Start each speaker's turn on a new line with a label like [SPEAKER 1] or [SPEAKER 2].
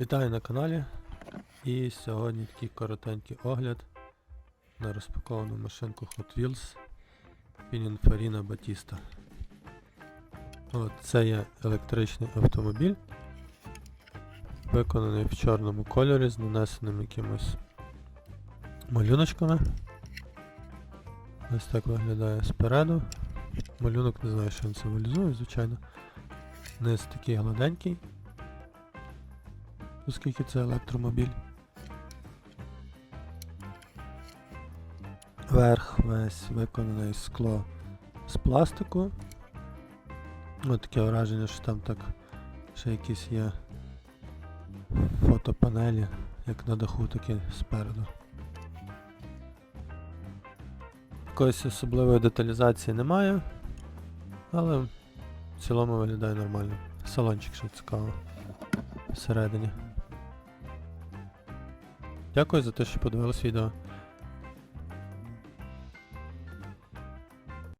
[SPEAKER 1] Вітаю на каналі. І сьогодні такий коротенький огляд на розпаковану машинку Hot Wheels Pininfarina Batista. Це є електричний автомобіль, виконаний в чорному кольорі з нанесеним якимось малюночками. Ось так виглядає спереду. Малюнок не знаю, що він символізує, звичайно. Низ такий гладенький оскільки це електромобіль. Верх весь виконаний скло з пластику. Ось таке враження, що там так ще якісь є фотопанелі, як на даху, так і спереду. Якоїсь особливої деталізації немає, але в цілому виглядає нормально. Салончик ще цікаво всередині. Дякую за те, що подивились відео.